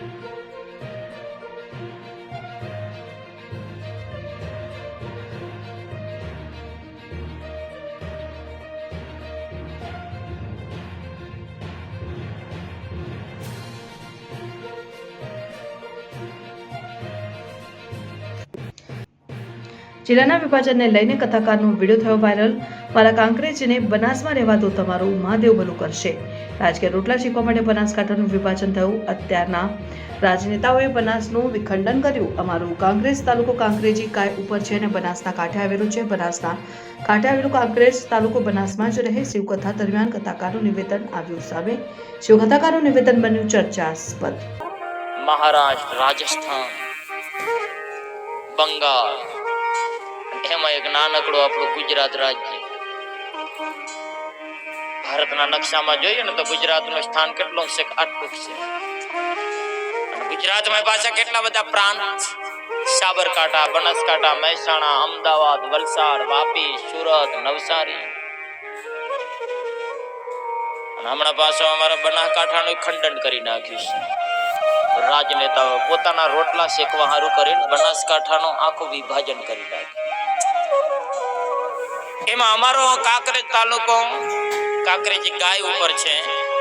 thank you. જિલ્લાના વિભાજનને લઈને કથાકારનો વીડિયો થયો વાયરલ. મારા કાંકરેજીને બનાસમાં રહેવા તમારું મહાદેવ ભલું કરશે. રાજકીય રોટલા શીખવા માટે બનાસકાંઠાનું વિભાજન થયું અત્યારના રાજનેતાઓએ બનાસનું વિખંડન કર્યું. અમારું કાંકરેજ તાલુકો કાંકરેજી કાય ઉપર છે અને બનાસના કાંઠે આવેલું છે. બનાસના કાંઠે આવેલું કાંકરેજ તાલુકો બનાસમાં જ રહે. શિવકથા દરમિયાન કથાકારનું નિવેદન આવ્યું સામે. શિવકથાકારનું નિવેદન બન્યું ચર્ચાસ્પદ. મહારાષ્ટ્ર રાજસ્થાન, બંગાળ. એમાં એક નાનકડું આપણું ગુજરાત રાજ્ય. ભારતના નકશામાં જોઈએ ને તો ગુજરાતનું સ્થાન કેટલું છે આટલું છે. ગુજરાતમાં પાછા કેટલા બધા પ્રાંત સાબરકાંઠા, બનાસકાંઠા, મહેસાણા, અમદાવાદ, વલસાડ, વાપી, સુરત, નવસારી. હમણાં પાછો અમારા બનાસકાંઠાનું ખંડન કરી નાખ્યું છે. રાજનેતાઓ પોતાના રોટલા શેકવા સારું કરીને બનાસકાંઠાનું આખું વિભાજન કરી નાખ્યું. એમાં અમારો કાંકરેજ તાલુકો કાંકરેજ ગાય ઉપર છે.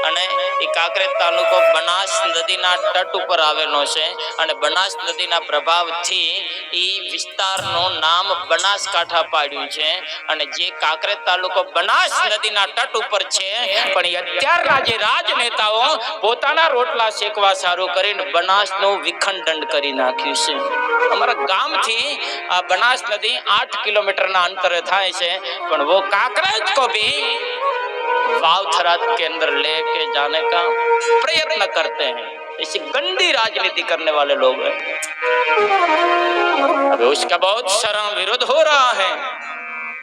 અને એ કાંકરેજ તાલુકો બનાસ નદીના તટ ઉપર આવેલો છે. અને બનાસ નદીના પ્રભાવથી એ વિસ્તારનું નામ બનાસકાંઠા પાડ્યું છે. અને જે કાંકરેજ તાલુકો બનાસ નદીના તટ ઉપર છે, પણ અત્યારના જે રાજનેતાઓ પોતાના રોટલા શેકવા સારું કરીને બનાસનું વિખંડન કરી નાખ્યું છે. અમારા ગામથી આ બનાસ નદી આઠ કિલોમીટરના અંતરે થાય છે, પણ વો કાંકરેજ કો ભી वावथरा के अंदर लेके जाने का प्रयत्न करते हैं ऐसी गंदी राजनीति करने वाले लोग हैं अभी उसका बहुत शर्म विरोध हो रहा है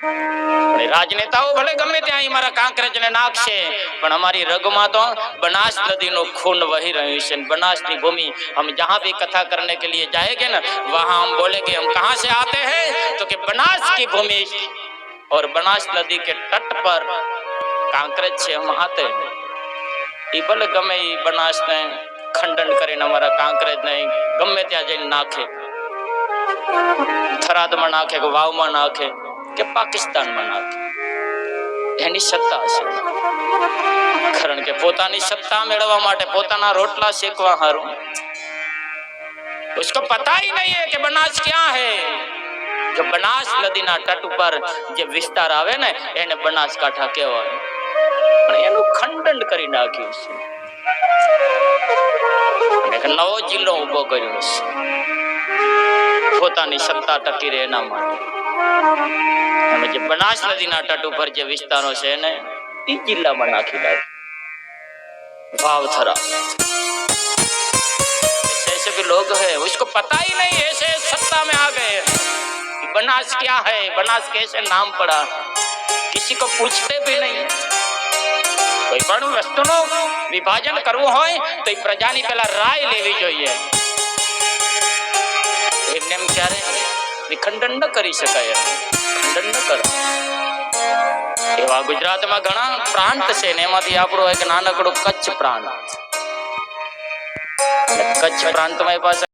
પણ એ રાજનેતાઓ ભલે ગમે ત્યાં અહીં મારા કાંકરેજને નાખશે પણ અમારી રગમાં તો બનાસ નદીનું खून વહી રહ્યું છે बनास की भूमि हम जहाँ भी कथा करने के लिए जाएंगे ना वहाँ हम बोलेंगे हम कहाँ से आते हैं तो कि बनास की भूमि और बनास नदी के तट पर કાંકરેજ છે हम आते हैं એ ભલે ગમે એ બનાસને ખંડન કરીને અમારા કાંકરેજને ગમે ત્યાં જઈને નાખે થરાદમાં નાખે કે વાવમાં નાખે કે પાકિસ્તાનમાં નાખે એની સત્તા છે કારણ કે પોતાની સત્તા મેળવવા માટે પોતાના રોટલા શેકવા હારું उसको पता ही नहीं है कि बनास क्या है જો બનાસ નદીના તટ ઉપર જે વિસ્તાર આવે ને એને બનાસકાંઠા કહેવાય પણ એનું ખંડન કરી નાખ્યું છે અને એક નવો જિલ્લો ઊભો કર્યો છે પોતાની સત્તા ટકી રહે એના માટે અને જે બનાસ નદીના તટ ઉપર જે વિસ્તારો છે એને એ જિલ્લામાં નાખી નાખ્યું ભાવથરા ऐसे ऐसे भी लोग हैं उसको पता ही नहीं ऐसे सत्ता में आ गए हैं कि बनास क्या है बनास कैसे नाम पड़ा किसी को पूछते भी नहीं કોઈ પણ વસ્તુનું વિભાજન કરવું હોય તો એ પ્રજાની પેલા રાય લેવી જોઈએ. એમને એમ ક્યારે? વિખંડન ન કરી શકાય. ખંડન ન કરો. એવા ગુજરાતમાં ઘણા પ્રાંત છે ને એમાંથી આપણું એક નાનકડું કચ્છ પ્રાંત. કચ્છ પ્રાંતમાં પાસે